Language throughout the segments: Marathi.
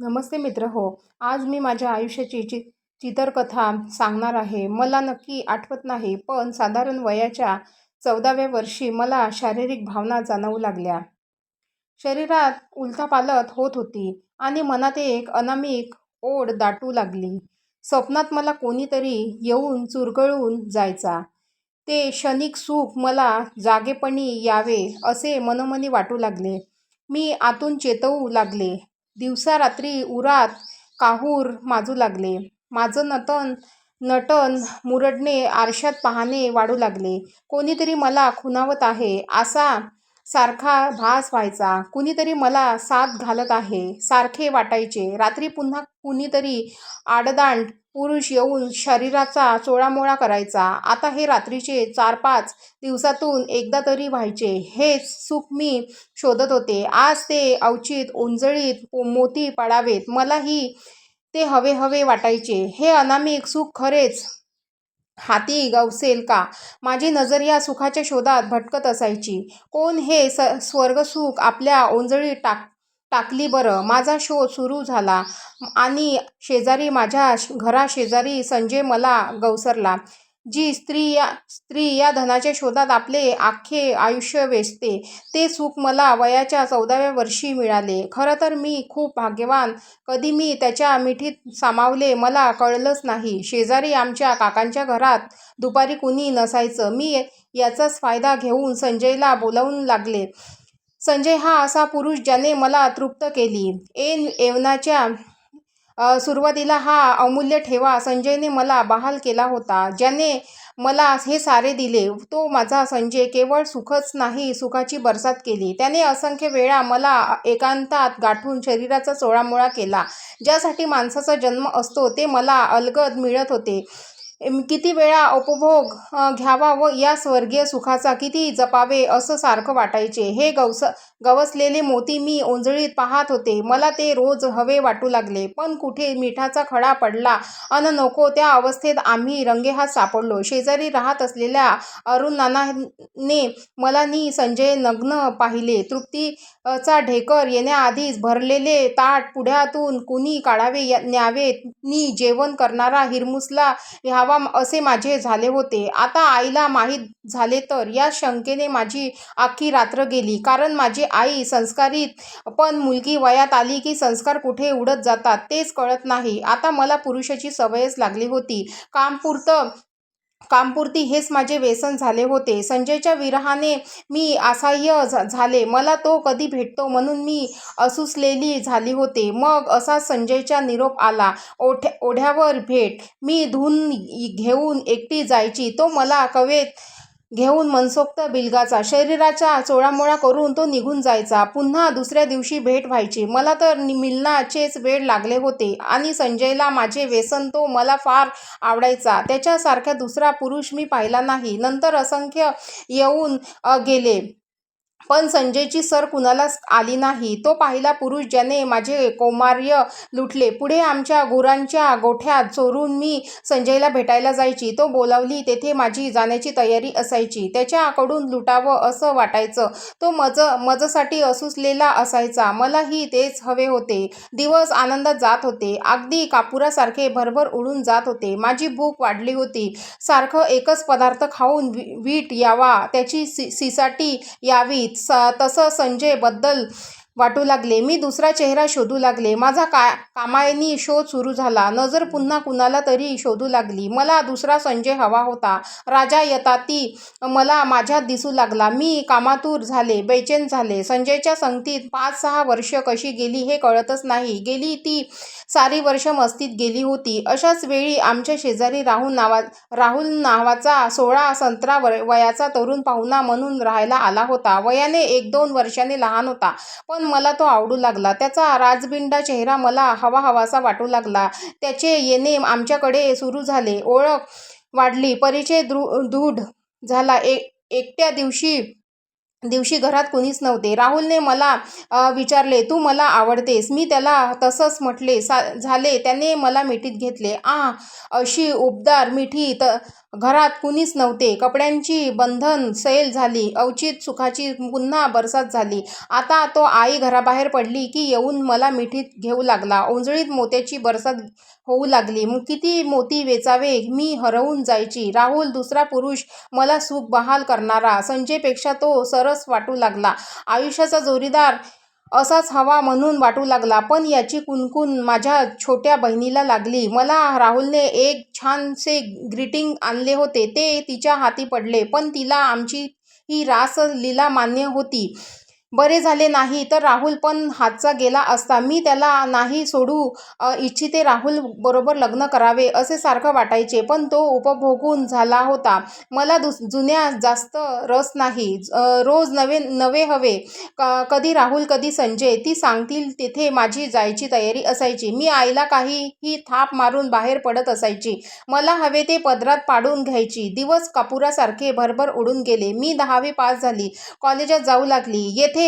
नमस्ते मित्र हो. आज मी माझ्या आयुष्याची चि चित्रकथा सांगणार आहे. मला नक्की आठवत नाही पण साधारण वयाच्या चौदाव्या वर्षी मला शारीरिक भावना जाणवू लागल्या. शरीरात उलथापालथ होत होती आणि मनात एक अनामिक ओढ दाटू लागली. स्वप्नात मला कोणीतरी येऊन चुरगळून जायचा. ते क्षणिक सुख मला जागेपणी यावे असे मनोमनी वाटू लागले. मी आतून चेतवू लागले. दिवसा रात्री उरात काहूर माजू लागले. माझं नतन नटन मुरडणे आरशात पाहणे वाढू लागले. कोणीतरी मला खुणावत आहे. असा सारखा भास व्हायचा. कुणीतरी मला साथ घालत आहे. सारखे वाटायचे. रात्री पुन्हा कुणीतरी आडदांड पुरुष येऊन शरीराचा चोळामोळा करायचा. आता हे रात्रीचे चार पाच दिवसातून एकदा तरी व्हायचे. हेच सुख मी शोधत होते. आज ते अवचित उंजळीत मोती पडावेत. मलाही ते हवे हवे वाटायचे. हे अनामिक सुख खरेच हाती गवसेल का? माझी नजर या सुखाच्या शोधात भटकत असायची. कोण हे स स्वर्गसुख आपल्या ओंजळी टाक टाकली बरं? माझा शोध सुरू झाला आणि शेजारी माझ्या घराशेजारी संजय मला गवसरला जी स्त्री या स्त्री या धनाच्या शोधात आपले आखे आयुष्य वेचते ते सुख मला वयाच्या चौदाव्या वर्षी मिळाले. खरं तर मी खूप भाग्यवान. कधी मी त्याच्या मिठीत सामावले मला कळलंच नाही. शेजारी आमच्या काकांच्या घरात दुपारी कुणी नसायचं. मी याचाच फायदा घेऊन संजयला बोलावून लागले. संजय हा असा पुरुष ज्याने मला तृप्त केली. एन एवनाच्या सुरुवातीला हा अमूल्य ठेवा संजयने मला बहाल केला होता ज्याने मला हे सारे दिले. तो माझा संजय केवळ सुखच नाही सुखाची बरसात केली. त्याने असंख्य वेळा मला एकांतात गाठून शरीराचा चोळामोळा केला ज्यासाठी माणसाचा जन्म असतो ते मला अलगद मिळत होते. किती वेळा उपभोग घ्यावा व या स्वर्गीय सुखाचा किती जपावे असं सारखं वाटायचे. हे गवस गवसलेले मोती मी ओंजळीत पाहत होते. मला ते रोज हवे वाटू लागले. पण कुठे मिठाचा खडा पडला अन नको त्या अवस्थेत आम्ही रंगेहात सापडलो. शेजारी राहत असलेल्या अरुण नानाने मला नी संजय नग्न पाहिले. तृप्तीचा ढेकर येण्याआधीच भरलेले ताट पुढ्यातून कुणी काढावे न्यावे? नी जेवण करणारा हिरमुसला व्हावा असे माझे झाले होते. आता आईला माहीत झाले तर या शंकेने माझी अख्खी रात्र गेली. कारण माझी आई संस्कारित पण मुलगी वयात आली की संस्कार कुठे उडत जातात तेच कळत नाही. आता मला पुरुषाची सवयच लागली होती. कामपुरतं कामपुरती हेच माझे व्यसन झाले होते. संजयच्या विरहाने मी असह्य झाले. मला तो कधी भेटतो म्हणून मी असुसलेली झाली होते. मग असा संजयचा निरोप आला. ओढ्या ओढ्यावर भेट. मी धून घेऊन एकटी जायची. तो मला कवेत घेऊन मनसोक्त बिलगाचा. शरीराचा चोळामोळा करून तो निघून जायचा. पुन्हा दुसऱ्या दिवशी भेट व्हायची. मला तर मिलनाचेच वेळ लागले होते आणि संजयला माझे व्यसन तो मला फार आवडायचा. त्याच्यासारखा दुसरा पुरुष मी पाहिला नाही. नंतर असंख्य येऊन गेले. पण संजयची सर कुणालाच आली नाही? तो पाहिला पुरुष ज्याने माझे कौमार्य लुटले. पुढे आमच्या गुरांच्या गोठ्यात चोरून मी संजयला भेटायला जायची. तो बोलावली तेथे माझी जाण्याची तयारी असायची. त्याच्याकडून लुटावं असं वाटायचं. तो मज मजसाठी असुसलेला असायचा. मलाही तेच हवे होते. दिवस आनंदात जात होते. अगदी कापुरासारखे भरभर उडून जात होते. माझी भूक वाढली होती. सारखं एकच पदार्थ खाऊन वीट यावा. त्याची सि सिसाटी यावी. सा तसं संजयबद्दल वाटू लागले. मी दुसरा चेहरा शोधू लागले. माझा का कामायनी शोध सुरू झाला. नजर पुन्हा कुणाला तरी शोधू लागली. मला दुसरा संजय हवा होता. राजा यताती मला माझ्यात दिसू लागला. मी कामातूर झाले बेचैन झाले. संजयच्या संगतीत पाच सहा वर्ष कशी गेली हे कळतच नाही. गेली ती सारी वर्ष मस्तीत गेली होती. अशाच वेळी आमच्या शेजारी राहुल नावा राहुल नावाचा सोळा संतरा वयाचा तरुण पाहुणा म्हणून राहायला आला होता. वयाने एक दोन वर्षाने लहान होता. पण मला तो आवडू लागला. त्याचा राजबिंडा चेहरा मला हवा हवासा वाटू लागला. त्याचे येणे आमच्याकडे सुरू झाले. ओळख वाढली. परिचय दृ दृढ झाला. ए एकट्या दिवशी दिवशी घरात कुणीच नव्हते. राहुलने मला विचारले तू मला आवडतेस. मी त्याला तसंच म्हटले. सा झाले. त्याने मला मिठीत घेतले. आ अशी उबदार मिठी त घरात कुणीच नव्हते. कपड्यांची बंधन सैल झाली. अवचित सुखाची पुन्हा बरसात झाली. आता तो आई घराबाहेर पडली की येऊन मला मिठीत घेऊ लागला. ओंजळीत मोत्याची बरसात होऊ लागली. किती मोती वेचावे? मी हरवून जायची. राहुल दुसरा पुरुष मला सुख बहाल करणारा. संजयपेक्षा तो सरस वाटू लागला. आयुष्याचा जोरीदार असाच हवा म्हणून वाटू लागला. पण याची कुणकुण माझ्या छोट्या बहिणीला लागली. मला राहुलने एक छानसे ग्रीटिंग आणले होते. ते तिच्या हाती पडले. पण तिला आमची ही रासलीला मान्य होती. बरे झाले नाही तर राहुल पण हातचा गेला असता. मी त्याला नाही सोडू इच्छिते राहुल बरोबर लग्न करावे असे सारखं वाटायचे पण तो उपभोगून झाला होता. मला दुस जुन्या जास्त रस नाही. रोज नवे नवे हवे. क कधी राहुल कधी संजय ती सांगतील तिथे माझी जायची तयारी असायची. मी आईला काहीही थाप मारून बाहेर पडत असायची. मला हवे ते पदरात पाडून घ्यायची. दिवस कापुरासारखे भरभर उडून गेले. मी दहावी पास झाली. कॉलेजात जाऊ लागली. येथे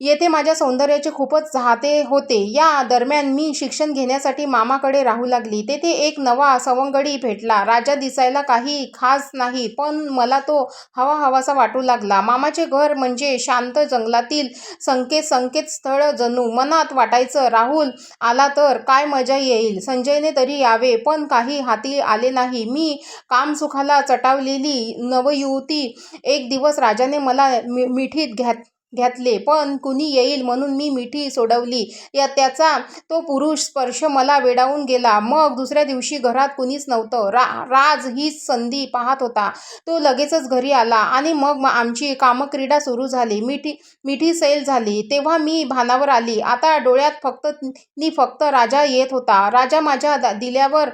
येथे माझ्या सौंदर्याचे खूपच चाहते होते. या दरम्यान मी शिक्षण घेण्यासाठी मामाकडे राहू लागली. तेथे एक नवा सवंगडी भेटला. राजा दिसायला काही खास नाही पण मला तो हवा हवासा वाटू लागला. मामाचे घर म्हणजे शांत जंगलातील संकेत संकेतस्थळ जणू. मनात वाटायचं राहुल आला तर काय मजा येईल? संजयने तरी यावे पण काही हाती आले नाही. मी कामसुखाला चटावलेली नवयुवती एक दिवस राजाने मला मि मिठीत घ्या घातले पण कुणी येईल म्हणून मी मिठी सोडवली. या त्याचा तो पुरुष स्पर्श मला वेडावून गेला. मग दुसऱ्या दिवशी घरात कुणीच नव्हतं. रा राज हीच संधी पाहत होता. तो लगेचच घरी आला आणि मग आमची कामक्रीडा सुरू झाली. मिठी मिठी सैल झाली. तेव्हा मी भानावर आली. आता डोळ्यात फक्त नी फक्त राजा येत होता. राजा माझ्या दिल्यावर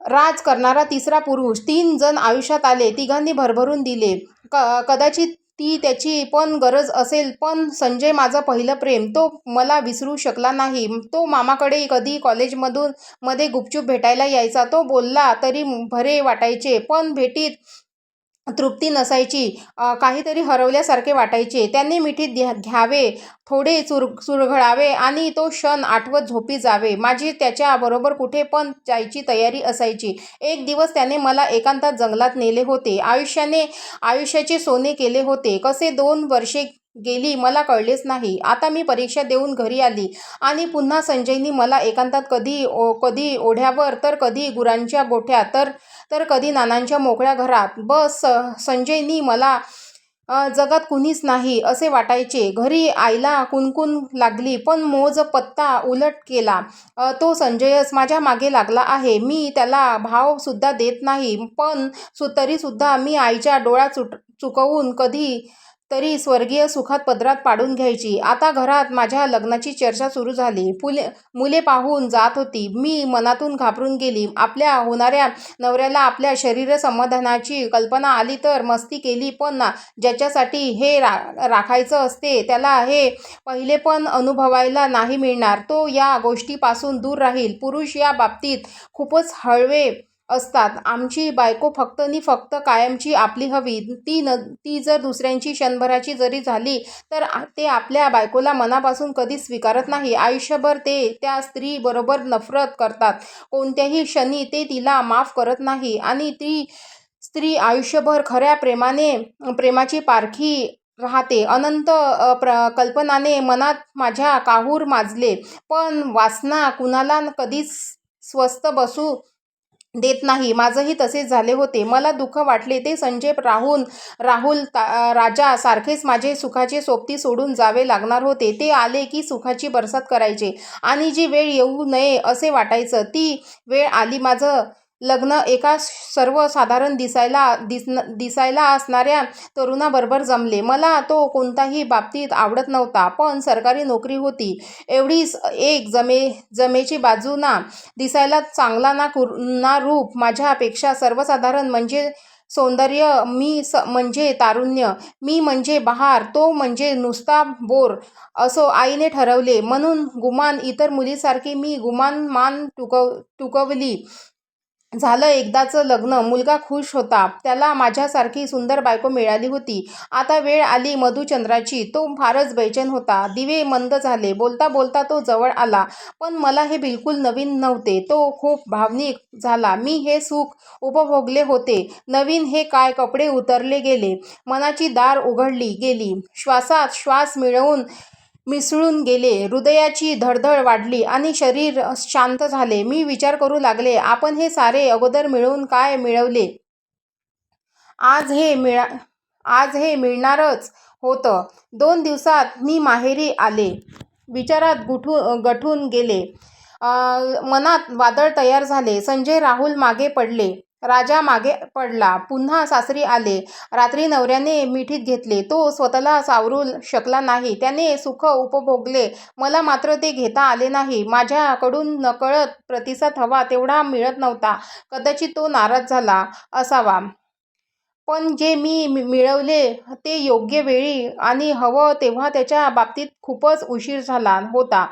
राज करणारा तिसरा पुरुष. तीन जण आयुष्यात आले. तिघांनी भरभरून दिले. क कदाचित ती त्याची पण गरज असेल पण संजय माझं पहिलं प्रेम. तो मला विसरू शकला नाही. तो मामाकडे कधी कॉलेजमधून मध्ये गुपचूप भेटायला यायचा. तो बोलला तरी भरे वाटायचे पण भेटीत तृप्ती नसायची. काहीतरी हरवल्यासारखे वाटायचे. त्यांनी मिठीत घ्या घ्यावे थोडे चुर चुरघळावे आणि तो क्षण आठवत झोपी जावे. माझी त्याच्याबरोबर कुठे पण जायची तयारी असायची. एक दिवस त्याने मला एकांतात जंगलात नेले होते. आयुष्याने आयुष्याचे सोने केले होते. कसे दोन वर्षे गेली मला कळलेच नाही. आता मी परीक्षा देऊन घरी आली आणि पुन्हा संजयनी मला एकांतात कधी ओ कधी ओढ्यावर तर कधी गुरांच्या गोठ्यात. तर तर कधी नानांच्या मोकळ्या घरात बस स- संजयनी मला जगात कुणीच नाही असे वाटायचे. घरी आईला कुणकुण लागली पण मोज पत्ता उलट केला. तो संजयच माझ्या मागे लागला आहे. मी त्याला भावसुद्धा देत नाही पण सु तरीसुद्धा मी आईच्या डोळा चुट चुकवून कधी तरी स्वर्गीय सुखात पदरात पाडून घ्यायची. आता घरात माझ्या लग्नाची चर्चा सुरू झाली. फुले मुले पाहून जात होती. मी मनातून घाबरून गेली. आपल्या होणाऱ्या नवऱ्याला आपल्या शरीर समाधानाची कल्पना आली तर मस्ती केली पण ना. ज्याच्यासाठी हे रा राखायचं असते त्याला हे पहिले पण अनुभवायला नाही मिळणार. तो या गोष्टीपासून दूर राहील. पुरुष या बाबतीत खूपच हळवे असतात. आमची बायको फक्त नि फक्त कायमची आपली हवी. ती न ती जर दुसऱ्यांची क्षणभराची जरी झाली तर ते आपल्या बायकोला मनापासून कधीच स्वीकारत नाही. आयुष्यभर ते त्या स्त्रीबरोबर नफरत करतात. कोणत्याही क्षणी ते तिला माफ करत नाही. आणि ती स्त्री आयुष्यभर खऱ्या प्रेमाने प्रेमाची पारखी राहते. अनंत प्र कल्पनाने मनात माझ्या काहूर माजले. पण वासना कुणाला कधीच स्वस्त बसू देत नाही. माझंही तसेच झाले होते. मला दुःख वाटले. ते संजय राहून राहुल ता राजा सारखेच माझे सुखाचे सोबती सोडून जावे लागणार होते. ते आले की सुखाची बरसात करायचे आणि जी वेळ येऊ नये असे वाटायचं. ती वेळ आली. माझं लग्न एका सर्वसाधारण दिसायला दिस दिसायला असणाऱ्या तरुणाबरोबर जमले. मला तो कोणताही बाबतीत आवडत नव्हता पण सरकारी नोकरी होती. एवढीच एक जमे जमेची बाजू ना दिसायला चांगला ना कुर ना रूप. माझ्यापेक्षा सर्वसाधारण म्हणजे सौंदर्य मी स म्हणजे तारुण्य मी म्हणजे बहार तो म्हणजे नुसता बोर असो आईने ठरवले. म्हणून गुमान इतर मुलीसारखी मी गुमान मान टुकव टुकवली. झालं एकदाचं लग्न मुलगा खुश होता. त्याला माझ्यासारखी सुंदर बायको मिळाली होती. आता वेळ आली मधुचंद्राची. तो फारच बेचैन होता. दिवे मंद झाले. बोलता बोलता तो जवळ आला. पण मला हे बिलकुल नवीन नव्हते. तो खूप भावनिक झाला. मी हे सुख उपभोगले होते. नवीन हे काय कपडे उतरले गेले. मनाची दार उघडली गेली. श्वासात श्वास मिळवून मिसळून गेले. हृदयाची धडधड वाढली आणि शरीर शांत झाले. मी विचार करू लागले आपण हे सारे अगोदर मिळवून काय मिळवले? आज हे मिळा आज हे मिळणारच होतं. दोन दिवसात मी माहेरी आले. विचारात गुठू गठून गेले. मनात वादळ तयार झाले. संजय राहुल मागे पडले. राजा मागे पडला. पुन्हा सासरी आले. रात्री नवऱ्याने मिठीत घेतले. तो स्वतःला सावरू शकला नाही. त्याने सुख उपभोगले. मला मात्र ते घेता आले नाही. माझ्याकडून नकळत प्रतिसाद हवा तेवढा मिळत नव्हता. कदाचित तो नाराज झाला असावा. पण जे मी मिळवले ते योग्य वेळी आणि हवं तेव्हा त्याच्या बाबतीत खूपच उशीर झाला होता.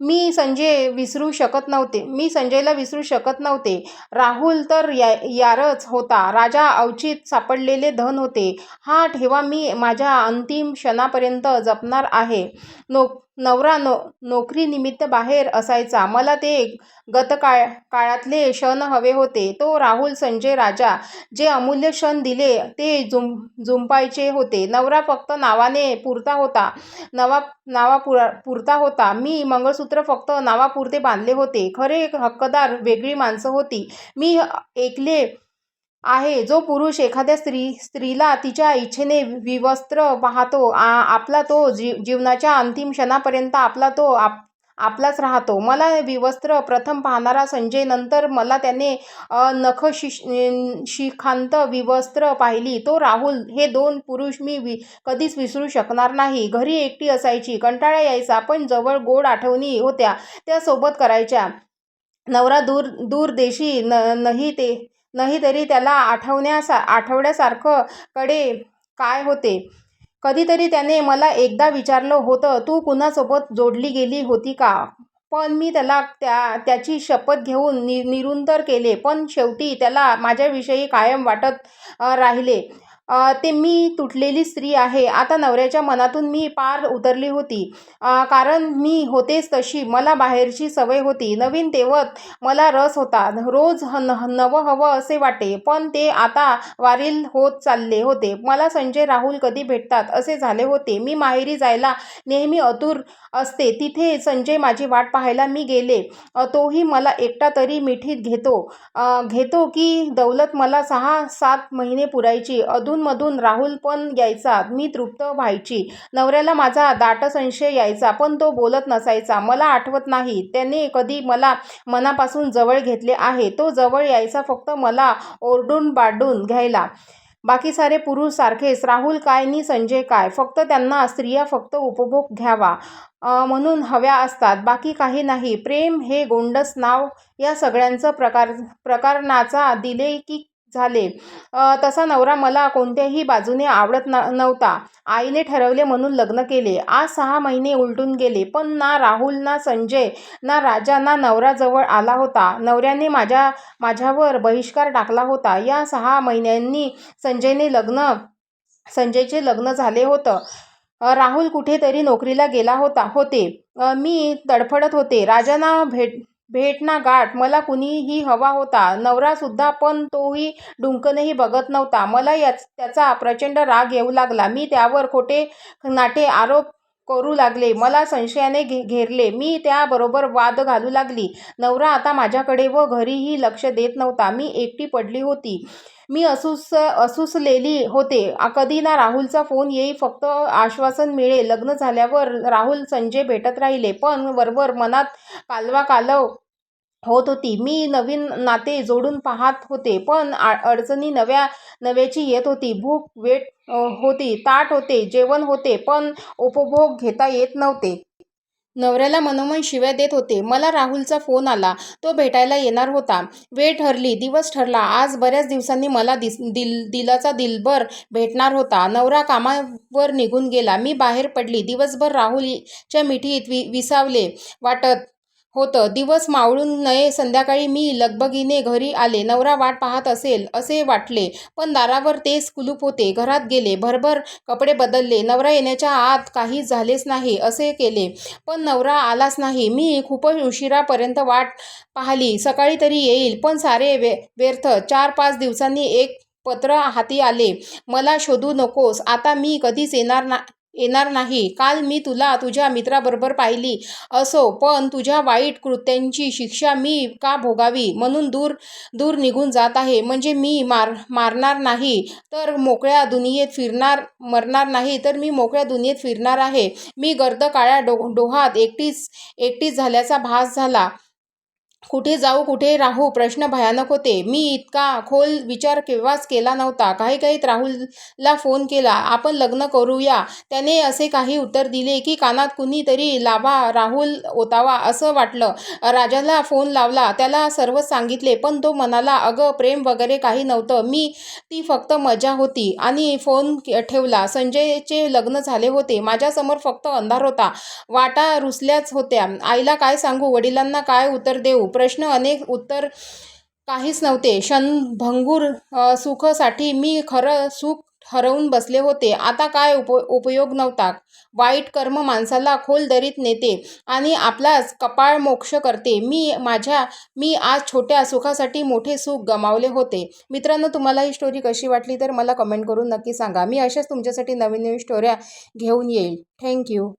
मी संजय विसरू शकत नव्हते. मी संजयला विसरू शकत नव्हते. राहुल तर या यारच होता. राजा अवचित सापडलेले धन होते. हा ठेवा मी माझ्या अंतिम क्षणापर्यंत जपणार आहे. नो नवरा नो नोकरीनिमित्त बाहेर असायचा. मला ते गतकाळ काळातले क्षण हवे होते. तो राहुल संजय राजा जे अमूल्य क्षण दिले ते जुम झुंपायचे होते. नवरा फक्त नावाने पुरता होता. नवा नावापुरा पुरता होता. मी मंगळसूत्र फक्त नावापुरते बांधले होते. खरे हक्कदार वेगळी माणसं होती. मी एकले आहे. जो पुरुष एखाद्या स्त्री स्त्रीला तिच्या इच्छेने विवस्त्र पाहतो आ आपला तो जीव जीवनाच्या अंतिम क्षणापर्यंत आपला तो आप आपलाच राहतो. मला विवस्त्र प्रथम पाहणारा संजय नंतर मला त्याने नख शिश शिखांत विवस्त्र पाहिली. तो राहुल हे दोन पुरुष मी वि कधीच विसरू शकणार नाही. घरी एकटी असायची कंटाळा यायचा पण जवळ गोड आठवणी होत्या त्या सोबत करायच्या. नवरा दूर दूरदेशी न नाही ते नाही तरी त्याला आठवण्यासा आठवड्यासारखं कडे काय होते? कधीतरी त्याने मला एकदा विचारलं होतं तू कुणासोबत जोडली गेली होती का? पण मी त्याला त्या त्याची शपथ घेऊन नि निरुंतर केले. पण शेवटी त्याला माझ्याविषयी कायम वाटत राहिले. ते मी तुटलेली स्त्री आहे. आता नवऱ्याच्या मनातून मी पार उतरली होती. कारण मी होतेच तशी. मला बाहेरची सवय होती. नवीन तेवत मला रस होता. रोज न नवं हवं असे वाटे. पण ते आता वारील होत चालले होते. मला संजय राहुल कधी भेटतात? असे झाले होते. मी माहेरी जायला नेहमी अतुर असते. तिथे संजय माझी वाट पाहायला मी गेले. तोही मला एकटा तरी मिठीत घेतो. घेतो की दौलत मला सहा सात महिने पुरायची. अधून अधूनमधून राहुल पण यायचा. मी तृप्त व्हायची. नवऱ्याला माझा दाट संशय यायचा पण तो बोलत नसायचा. मला आठवत नाही. त्याने कधी मला मनापासून जवळ घेतले आहे. तो जवळ यायचा फक्त मला ओरडून बाडून घ्यायला. बाकी सारे पुरुष सारखेच. राहुल काय नि संजय काय? फक्त त्यांना स्त्रिया फक्त उपभोग घ्यावा म्हणून हव्या असतात. बाकी काही नाही. प्रेम हे गोंडस नाव या सगळ्यांचं प्रकार प्रकरणाचा दिले की झाले. तसा नवरा मला कोणत्याही बाजूने आवडत न नव्हता. आईने ठरवले म्हणून लग्न केले. आज सहा महिने उलटून गेले. पण ना राहुल ना संजय ना राजा ना नवरा जवळ आला होता. नवऱ्याने माझ्या माझ्यावर बहिष्कार टाकला होता. या सहा महिन्यांनी संजयने लग्न संजयचे लग्न झाले होतं. राहुल कुठेतरी नोकरीला गेला होता होते. मी तडफडत होते. राजांना भेट भेटना गाठ. मला कुणीही हवा होता. नवरासुद्धा पण तोही डुंकनही बघत नव्हता. मला याच त्याचा प्रचंड राग येऊ लागला. मी त्यावर खोटे नाटे आरोप करू लागले. मला संशयाने घे घेरले. मी त्याबरोबर वाद घालू लागली. नवरा आता माझ्याकडे व घरीही लक्ष देत नव्हता. मी एकटी पडली होती. मी असूस असूसलेली होते. कधी ना राहुलचा फोन येई फक्त आश्वासन मिळेल लग्न झाल्यावर राहुल संजय भेटत राहिले पण वरवर मनात कालवा कालव होत होती. मी नवीन नाते जोडून पाहत होते पण आ अडचणी नव्या नव्याची येत होती. भूक वेट होती ताट होते जेवण होते पण उपभोग घेता येत नव्हते. नवऱ्याला मनोमन शिव्या देत होते. मला राहुलचा फोन आला. तो भेटायला येणार होता. वेळ ठरली दिवस ठरला. आज बऱ्याच दिवसांनी मला दिस दिल दिलाचा दिलभर भेटणार होता. नवरा कामावर निघून गेला. मी बाहेर पडली. दिवसभर राहुलच्या मिठीत वि विसावले वाटत होतं. दिवस मावळून नये संध्याकाळी मी लगबगीने घरी आले. नवरा वाट पाहत असेल असे वाटले. पण दारावर तेच कुलूप होते. घरात गेले. भरभर कपडे बदलले. नवरा येण्याच्या आत काही झालेच नाही असे केले. पण नवरा आलाच नाही. मी खूपच उशिरापर्यंत वाट पाहिली. सकाळी तरी येईल. पण सारे वे व्यर्थ. चार पाच दिवसांनी एक पत्र हाती आले. मला शोधू नकोस. आता मी कधीच येणार ना येणार नाही. काल मी तुला तुझ्या मित्राबरोबर पाहिली असो पण तुझ्या वाईट कृत्यांची शिक्षा मी का भोगावी? म्हणून दूर दूर निघून जात आहे. म्हणजे मी मार मारणार नाही. तर मोकळ्या दुनियेत फिरणार मरणार नाही. तर मी मोकळ्या दुनियेत फिरणार आहे. मी गर्द काळ्या डो डोहात एकटीच एकटीच झाल्याचा भास झाला. कुठे जाऊ कुठे राहू? प्रश्न भयानक होते. मी इतका खोल विचार केव्हाच केला नव्हता. काही काहीत राहुलला फोन केला. आपण लग्न करूया. त्याने असे काही उत्तर दिले की कानात कुणीतरी लाभा राहुल ओतावा असं वाटलं. राजाला फोन लावला. त्याला सर्वच सांगितले पण तो म्हणाला अगं प्रेम वगैरे काही नव्हतं. मी ती फक्त मजा होती आणि फोन ठेवला. संजयचे लग्न झाले होते. माझ्यासमोर फक्त अंधार होता. वाटा रुसल्याच होत्या. आईला काय सांगू? वडिलांना काय उत्तर देऊ? प्रश्न अनेक उत्तर काहीच नव्हते. क्षणभंगूर अ, सुखसाठी मी खरं सुख हरवून बसले होते. आता काय उप उपयोग नव्हता. वाईट कर्म माणसाला खोल दरीत नेते आणि आपलाच कपाळ मोक्ष करते. मी माझ्या मी आज छोट्या सुखासाठी मोठे सुख गमावले होते. मित्रांनो तुम्हाला ही स्टोरी कशी वाटली तर मला कमेंट करून नक्की सांगा. मी अशाच तुमच्यासाठी नवीन नवीन स्टोऱ्या घेऊन येईल. थँक्यू